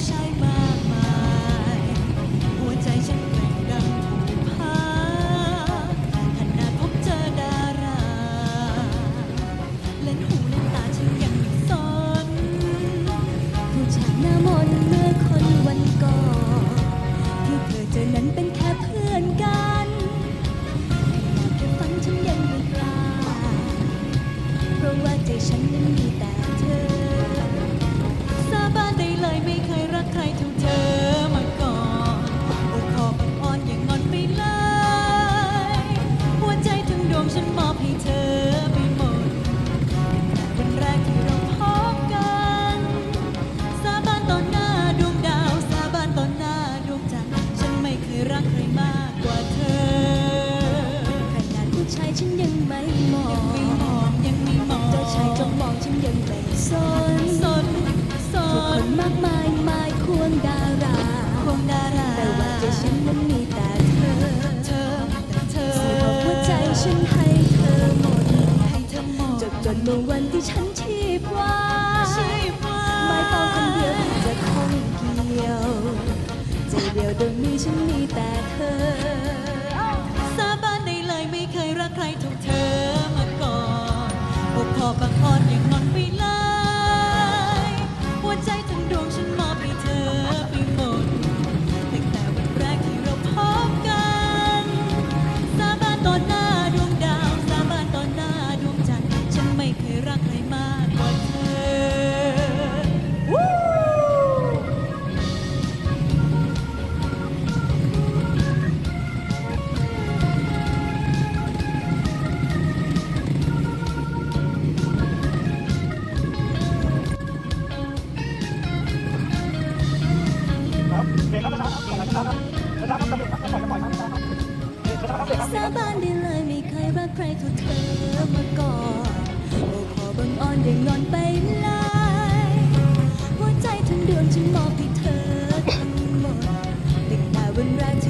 shine. ฉันให้เธอหมดให้เธอหมดจนจนเมื่อวันที่ฉันชีพวายไม่ต้องคนเดียวจะคงเกี่ยวใจเดียวดวงนี้ฉันมีแต่เธอ สาบานได้เลยไม่เคยรักใครเท่าเธอมาก่อน โอ้ขอบังอ่อนยังนอนไปลายหัวใจทั้งดวงฉันมอบให้เธอทั้งหมดตั้งแต่วันแรกที่